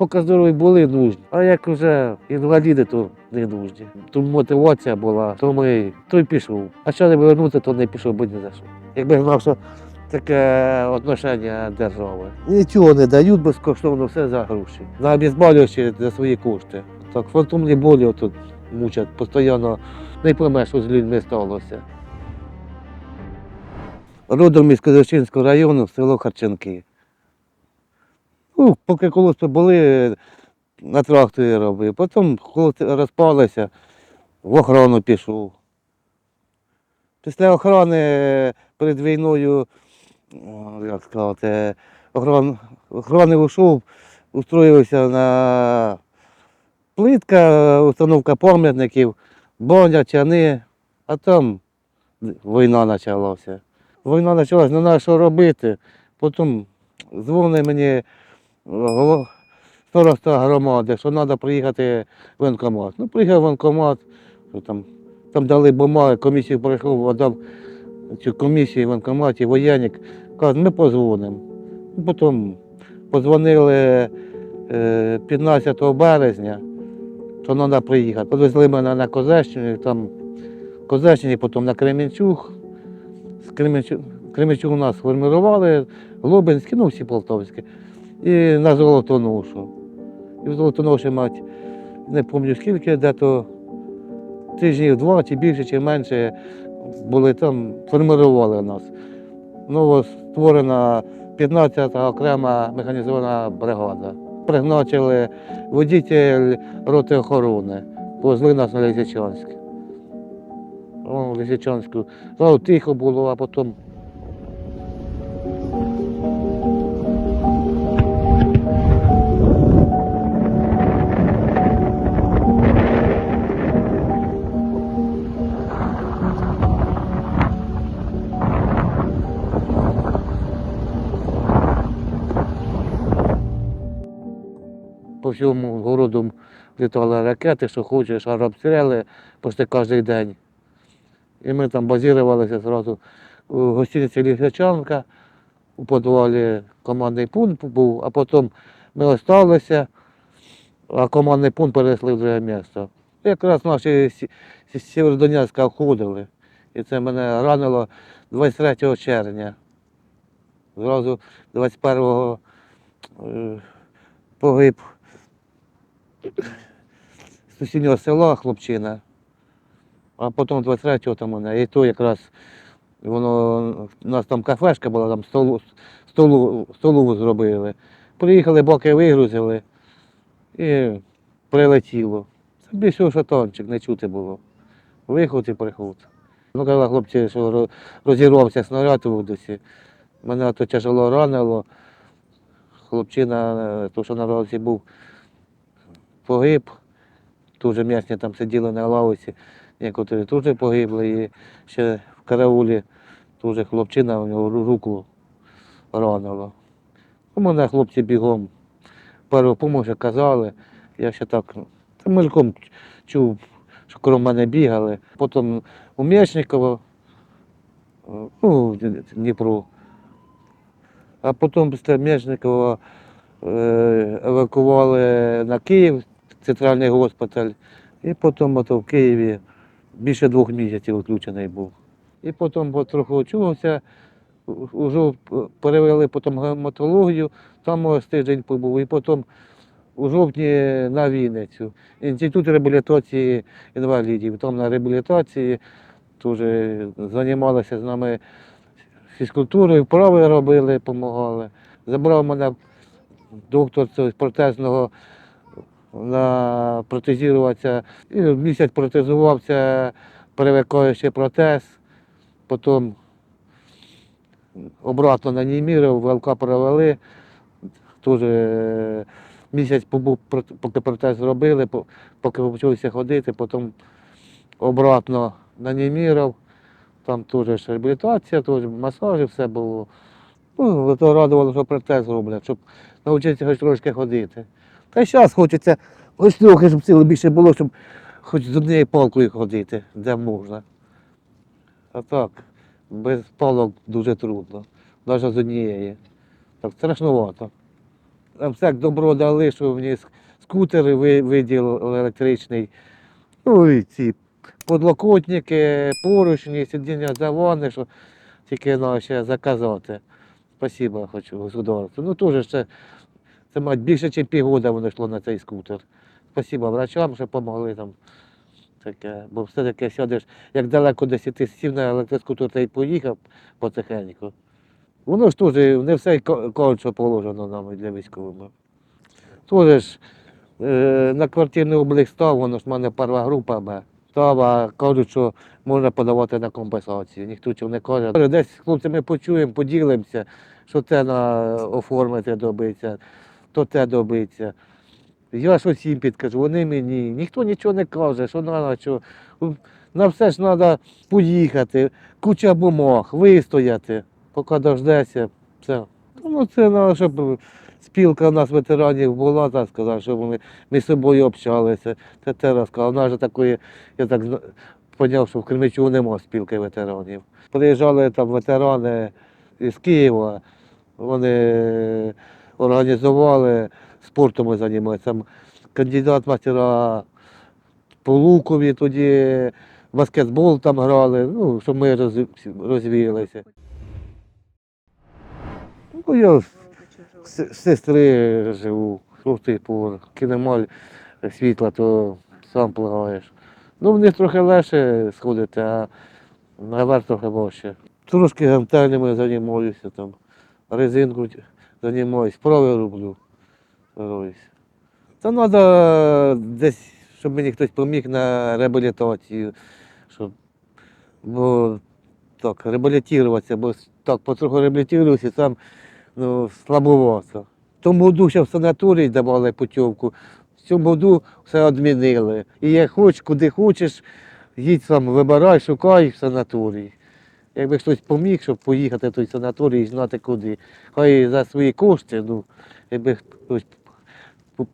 Поки здорові були нужні. А як вже інваліди, то не нужні. Тому мотивація була, то ми той пішов. А що не повернути, то не пішов би ні за що. Якби знав, що таке отношення держави. Нічого не дають безкоштовно, все за гроші. На обізбалюючі за свої кошти. Так, фантомні болі тут мучать постійно. Не поймеш, що з людьми сталося. Родом із Козачинського району, село Харченки. Ну, поки колись були, на тракторі робив. Потім, коли розпалися, в охорону пішов. Після охорони перед війною, як сказати, охорон, охорони вийшов, устроївся на плитка, установка пам'ятників, боня, чани, а там війна почалася. Війна почалася, не знаю, що робити. Потім дзвонить мені староста громади, що треба приїхати в воєнкомат. Ну, приїхав в воєнкомат, там, там дали бумаги, комісію прийшов, подав цю комісію в воєнкоматі, воєнник, каже, ми позвонимо. Потім подзвонили е, 15 березня, що треба приїхати. Подвезли мене на Козещину, там в Козещині, потім на Кременчуг. З Кременчуг, Кременчуг у нас формували, Глобинський, ну всі полтавські. І на Золотоношу. І в Золотоноші мать, не пам'ятаю скільки, де-то тижнів два чи більше, чи менше були там, формували нас. Новостворена 15-та окрема механізована бригада. Призначили водитель роти охорони, повезли нас на Лисичанськ. Лисичанську. Тихо було, а потім по всьому городу літали ракети, що хочеш, обстріли почти кожен день. І ми там базувалися одразу у гостиниці Лісачанка, у підвалі командний пункт був, а потім ми залишилися, а командний пункт перенесли в друге місце. Якраз наші з Сєвєродонецька входили. І це мене ранило 23 червня. Зразу 21-го е, погиб з сусіднього села хлопчина, а потім 23-го там мене. І то якраз воно, у нас там кафешка була, там столу, столу, столову зробили. Приїхали, боки вигрузили і прилетіло. Більше шатончик, не чути було. Виход і приход. Ну, казали хлопці, що розірвався снаряд у Вудусі. Мене то тяжело ранило. Хлопчина, е, то, що на році був, погиб. Дуже м'ясні там сиділи на лавиці, некоторі теж погибли. І ще в караулі теж хлопчина, у нього руку ранило. У мене хлопці бігом першу допомогу казали. Я ще так та мельком чув, що крім мене бігали. Потім у М'ячниково, е, ну, в Дніпру. А потім після М'ячникова е, евакували на Київ, центральний госпіталь, і потім ото в Києві більше двох місяців відключений був. І потім потроху очувався, уже перевели потім гематологію, там ось тиждень побув, і потім у жовтні на Вінницю. Інститут реабілітації інвалідів. Там на реабілітації теж займалися з нами фізкультурою, вправи робили, допомагали. Забрав мене доктор протезного протезуватися. Місяць протезувався, перевикаючи протез, потім обратно на німірив, ВЛК перевели. Теж місяць побув, поки протез зробили, поки почався ходити, потім обратно на німіров. Там теж реабілітація, теж масажі, все було. Ну, то радувало, що протез роблять, щоб навчитися хоч трошки ходити. Та й зараз хочеться ось трохи, щоб сили більше було, щоб хоч з однією палкою ходити, де можна. А так, без палок дуже трудно, навіть з однієї. Так страшнувато. нам все добро дали, що мені скутери виділили електричний. Ну і ці подлокотники, поручні, сидіння завони, що тільки треба ще заказати. Спасибо хочу государству. Ну теж ще це мать більше, ніж півгода воно йшло на цей скутер. Спасибо врачам, що допомогли там. Таке. Бо все-таки сядеш, як далеко десь ти сів на електроскутер та й поїхав потихеньку. Воно ж теж не все що положено нам для військових. Теж ж е, на квартирний облік став, воно ж в мене перша група Б. Став, а кажуть, що можна подавати на компенсацію. Ніхто цього не каже. Десь хлопці ми почуємо, поділимося, що те на оформити добиться, то те добиться. Я щось їм підкажу, вони мені. Ніхто нічого не каже, що треба, що на все ж треба поїхати, куча бумаг, вистояти, поки дождешся. Все. Ну, це треба, щоб спілка у нас ветеранів була, так сказати, щоб вони між собою общалися. Це те розказав. Нас же такої, я так поняв, що в Кременчугу немає спілки ветеранів. Приїжджали там ветерани з Києва, вони організували спортом ми займалися. Кандидат мастера по лукові тоді, баскетбол там грали, ну, щоб ми розвіялися. Ну, я с- сестри живу, шостий поверх, кінемаль світла, то сам плагаєш. Ну, в них трохи легше сходити, а наверх трохи важче. Трошки гантелями займаюся, там, резинку займаюся, вправи роблю. Стараюсь. Та треба десь, щоб мені хтось поміг на реабілітацію, щоб бо так, реабілітуватися, бо так потроху реабілітуюся, сам ну, слабовато. Тому году ще в санаторій давали путівку, в цьому все відмінили. І як хочеш, куди хочеш, їдь сам, вибирай, шукай в санаторій. Якби хтось поміг, щоб поїхати в той санаторій і знати куди. Хай за свої кошти, ну, якби хтось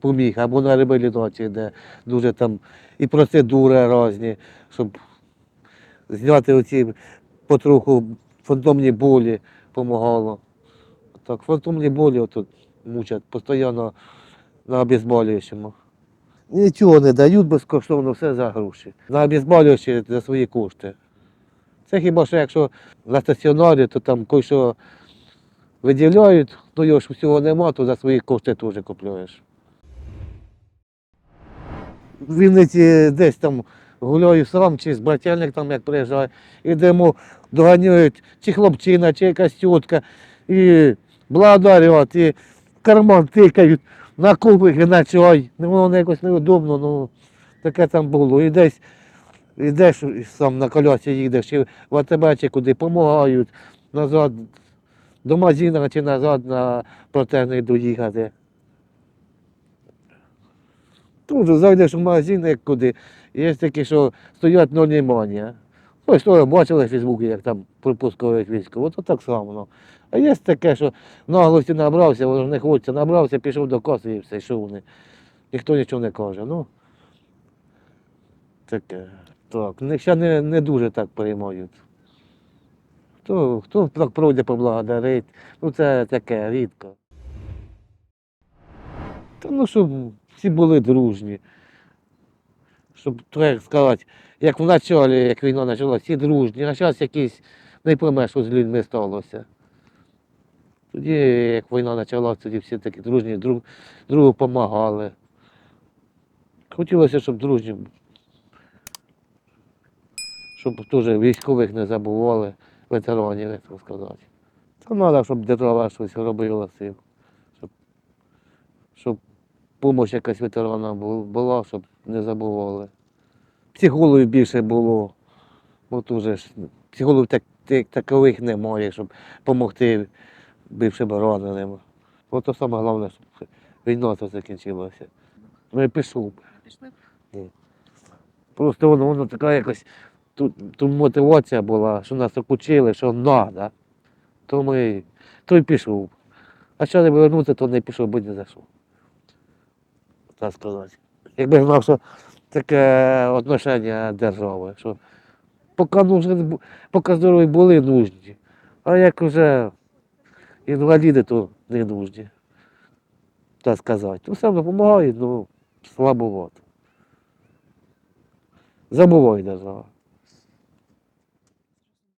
поміг, або на реабілітації, де дуже там і процедури різні, щоб зняти оці потроху фантомні болі допомагало. Так, фантомні болі отут мучать постійно на обезболюючому. Нічого не дають безкоштовно, все за гроші. На обезболюючі за свої кошти. Це хіба що якщо на стаціонарі, то там кое-що виділяють, ну його ж всього нема, то за свої кошти теж купуєш. В Вінниці десь там гуляю сам, чи з брательник там як приїжджає, ідемо, доганяють чи хлопчина, чи якась тітка, і благодарять, і карман тикають, на кубики, на чай. Ну, воно якось неудобно, ну таке там було. І десь йдеш сам на колясі їдеш, чи в АТБ, чи куди, допомагають назад, до магазину чи назад на протежний доїхати. Тут зайдеш в магазин, як куди. Є такі, що стоять но внимання. Ось то бачили Фейсбуці, як там пропускають військо. От так само. Ну. А є таке, що наглості набрався, воно не хочеться, набрався, пішов до коси і все, що вони. Ніхто нічого не каже. Ну, таке. Так, в ще не, не дуже так переймають. Хто, хто так пройде поблагодарить, ну це таке рідко. Та ну, щоб всі були дружні. Щоб, як сказати, як в началі, як війна почалася, всі дружні, а зараз якісь не поймеш, що з людьми сталося. Тоді, як війна почалася, тоді всі такі дружні, друг, другу допомагали. Хотілося, щоб дружні, щоб теж військових не забували, ветеранів, як так сказати. Та треба, щоб держава щось робила з цим. Щоб, щоб допомога якась ветеранам була, щоб не забували. Психологів більше було, бо тут же ж психологів так, так, такових немає, щоб допомогти бившим раненим. От то саме головне, щоб війна це закінчилася. Ну і пішов. Пішли? Просто воно, воно така якось тут, тут мотивація була, що нас так учили, що треба. То ми то й пішов. А що не повернутися, то не пішов, бо не за що. Так сказати. Якби знав, що таке отношення держави, що поки, нужен, поки здорові були нужні, а як вже інваліди, то не нужні. так сказати. Ну, все допомагає, ну, слабовато. Забуває держава.